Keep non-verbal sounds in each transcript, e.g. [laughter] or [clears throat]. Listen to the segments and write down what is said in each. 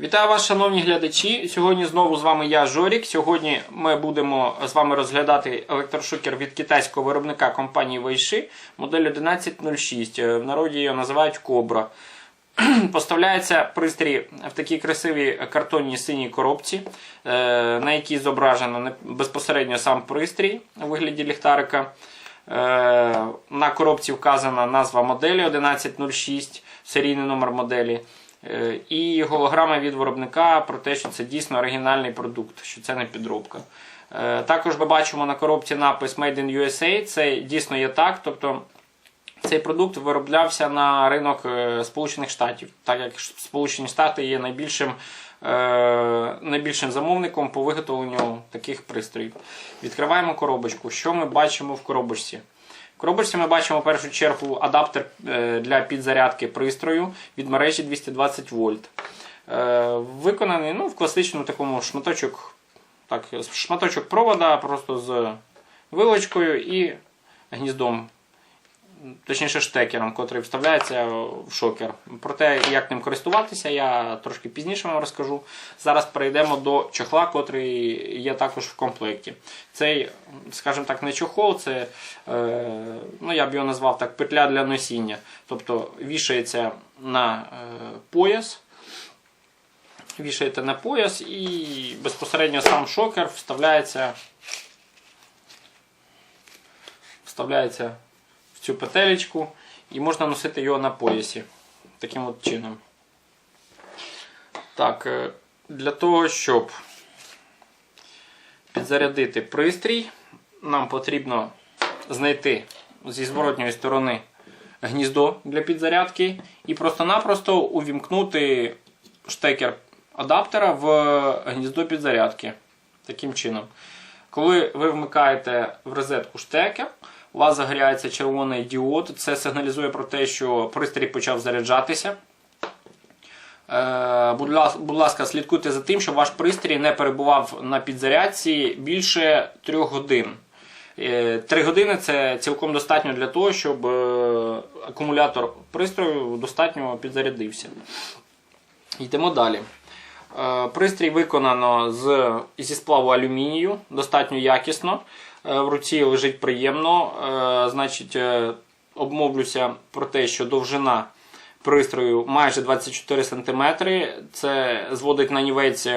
Вітаю вас, шановні глядачі. Сьогодні знову з вами я, Жорік. Сьогодні ми будемо з вами розглядати електрошокер від китайського виробника компанії Вайши, модель 1106. Е, В народі її називають Кобра. [clears throat] Поставляється пристрій в такій красивій картонній синій коробці, е, на якій зображено безпосередньо сам пристрій у вигляді ліхтарика. Е, На коробці вказана назва моделі 1106, серійний номер моделі. Е, І голограма від виробника про те, що це дійсно оригінальний продукт, що це не підробка. Також ми бачимо на коробці напис Made in USA. Це дійсно є так. Тобто цей продукт вироблявся на ринок е, Сполучених Штатів, так як Сполучені Штати є найбільшим, е, найбільшим замовником по виготовленню таких пристроїв. Відкриваємо коробочку. Що ми бачимо в коробочці? В коробочці ми бачимо в першу чергу адаптер е, для підзарядки пристрою від мережі 220 вольт. Виконаний ну, в класичному такому шматочок, так, шматочок провода просто з вилочкою і гніздом точніше штекером, котрий вставляється в шокер. Про те, як ним користуватися, я трошки пізніше вам розкажу. Зараз перейдемо до чохла, котрий є також в комплекті. Цей, скажімо так, не чохол, це е, ну, я б його назвав так, петля для носіння. Тобто вішається на е, пояс. Вішаєте на пояс і безпосередньо сам шокер вставляється, вставляється в цю петелечку і можна носити його на поясі. Таким от чином. Так, е, для того, щоб підзарядити пристрій, нам потрібно знайти зі зворотньої сторони гніздо для підзарядки і просто-напросто увімкнути штекер адаптера в гніздо підзарядки. Таким чином. Коли ви вмикаєте в розетку штекер, у вас загоряється червоний діод. Це сигналізує про те, що пристрій почав заряджатися. Е, Будь ласка, слідкуйте за тим, щоб ваш пристрій не перебував на підзарядці більше 3 годин. 3 години це цілком достатньо для того, щоб е, акумулятор пристрою достатньо підзарядився. Йдемо далі. Е, Пристрій виконано зі сплаву алюмінію, достатньо якісно. Е, В руці лежить приємно. Е, Значить, е, обмовлюся про те, що довжина пристрою майже 24 см. Це зводить на нівець,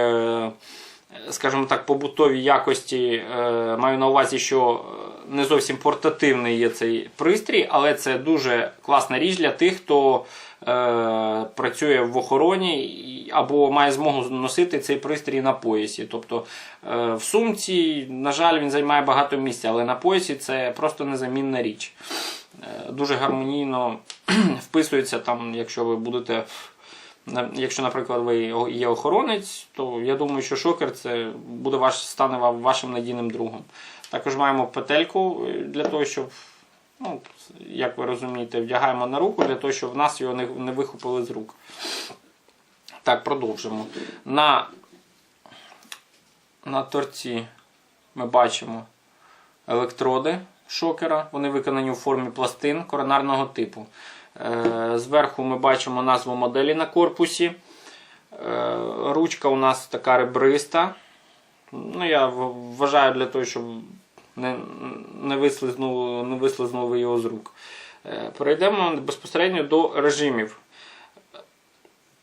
скажімо так, побутові якості. Маю на увазі, що не зовсім портативний є цей пристрій, але це дуже класна річ для тих, хто працює в охороні або має змогу носити цей пристрій на поясі. Тобто е, в сумці, на жаль, він займає багато місця, але на поясі це просто незамінна річ. Е, дуже гармонійно [clears throat] вписується там, якщо ви будете. Якщо, наприклад, ви є охоронець, то я думаю, що шокер це буде ваш стане вашим надійним другом. Також маємо петельку е, для того, щоб, ну, як ви розумієте, вдягаємо на руку для того, щоб в нас його не, не вихопили з рук. Так, продовжимо. На, на торці ми бачимо електроди шокера. Вони виконані у формі пластин коронарного типу. Е, Зверху ми бачимо назву моделі на корпусі. Е, Ручка у нас така ребриста. Ну, я вважаю для того, щоб не, не, вислизнуло, його з рук. Е, Перейдемо безпосередньо до режимів.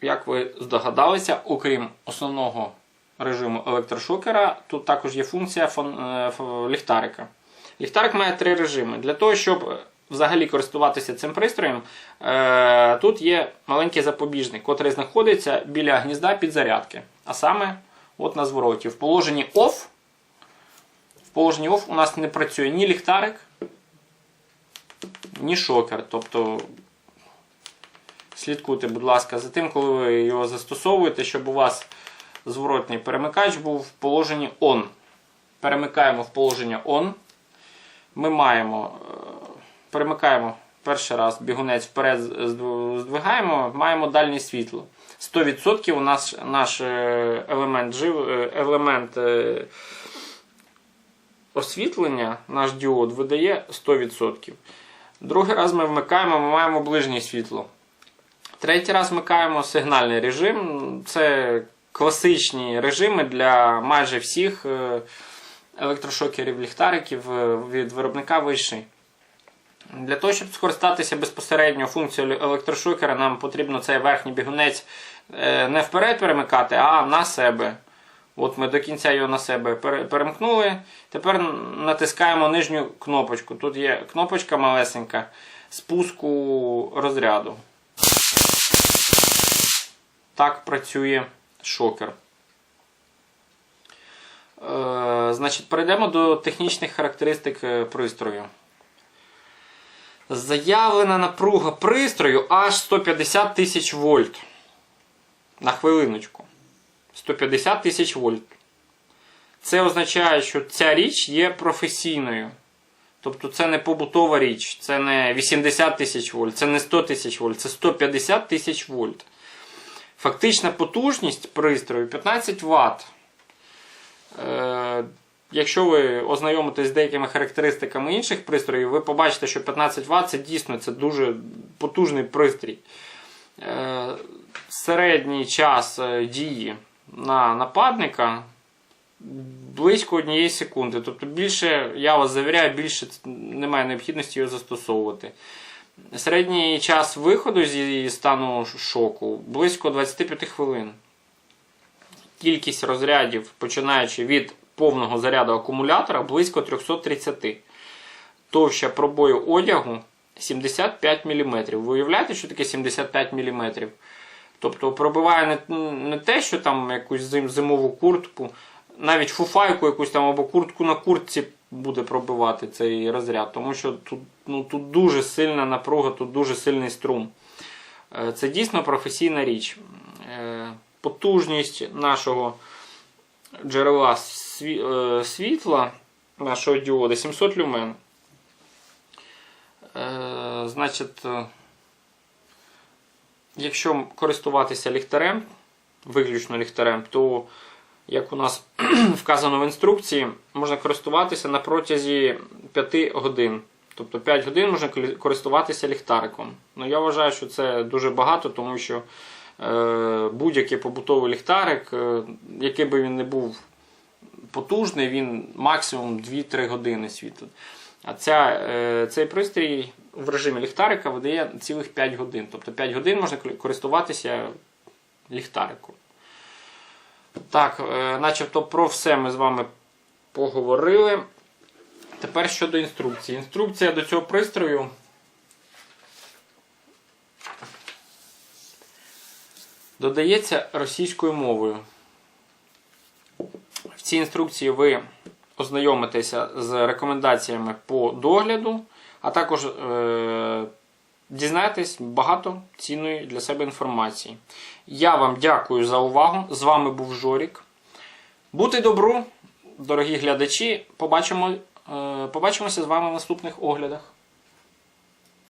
Як ви здогадалися, окрім основного режиму електрошокера, тут також є функція фон, е, ліхтарика. Ліхтарик має три режими. Для того, щоб взагалі користуватися цим пристроєм, е, тут є маленький запобіжник, який знаходиться біля гнізда підзарядки. А саме от на звороті. В положенні OFF, в положенні OFF у нас не працює ні ліхтарик, ні шокер. Тобто слідкуйте, будь ласка, за тим, коли ви його застосовуєте, щоб у вас зворотний перемикач був в положенні ON. Перемикаємо в положення ON. Ми маємо, е, перемикаємо перший раз бігунець вперед здвигаємо, маємо дальнє світло. 100% у нас наш е, елемент, е, елемент освітлення наш діод видає 100%. Другий раз ми вмикаємо, ми маємо ближнє світло. Третій раз вмикаємо сигнальний режим. Це класичні режими для майже всіх е, електрошокерів ліхтариків е, від виробника Виши. Для того, щоб скористатися безпосередньо функцією електрошокера, нам потрібно цей верхній бігунець е, не вперед перемикати, а на себе. От ми до кінця його на себе перемкнули. Тепер натискаємо нижню кнопочку. Тут є кнопочка малесенька спуску розряду. Так працює шокер. Е, значить, перейдемо до технічних характеристик е, пристрою. Заявлена напруга пристрою аж 150 тисяч вольт. На хвилиночку. 150 тисяч вольт. Це означає, що ця річ є професійною. Тобто це не побутова річ, це не 80 тисяч вольт, це не 100 тисяч вольт, це 150 тисяч вольт. Фактична потужність пристрою 15 Вт. Е, якщо ви ознайомитесь з деякими характеристиками інших пристроїв, ви побачите, що 15 Вт це дійсно це дуже потужний пристрій. Е, середній час е, дії на нападника близько однієї секунди. Тобто більше, я вас завіряю, більше немає необхідності його застосовувати. Середній час виходу зі стану шоку близько 25 хвилин. Кількість розрядів, починаючи від повного заряду акумулятора, близько 330. Товща пробою одягу 75 мм. Ви уявляєте, що таке 75 мм? Тобто пробиває не, не те, що там якусь зим, зимову куртку, навіть фуфайку якусь там або куртку на куртці буде пробивати цей розряд, тому що тут, ну, тут дуже сильна напруга, тут дуже сильний струм. Е, Це дійсно професійна річ. Е, Потужність нашого джерела е, світла, нашого діода 700 люмен. Значить, якщо користуватися ліхтарем, виключно ліхтарем, то, як у нас [clears throat] вказано в інструкції, можна користуватися на протязі 5 годин. Тобто 5 годин можна користуватися ліхтариком. Ну, я вважаю, що це дуже багато, тому що е, будь-який побутовий ліхтарик, е, який би він не був потужний, він максимум 2-3 години світить. А ця, е, цей пристрій в режимі ліхтарика видає цілих 5 годин. Тобто 5 годин можна користуватися ліхтариком. Так, е, начебто про все ми з вами поговорили. Тепер щодо інструкції. Інструкція до цього пристрою. Додається російською мовою. В цій інструкції ви ознайомитеся з рекомендаціями по догляду, а також е, дізнаєтесь багато цінної для себе інформації. Я вам дякую за увагу. З вами був Жорік. Бути добру, дорогі глядачі. Побачимо, е, побачимося з вами в наступних оглядах.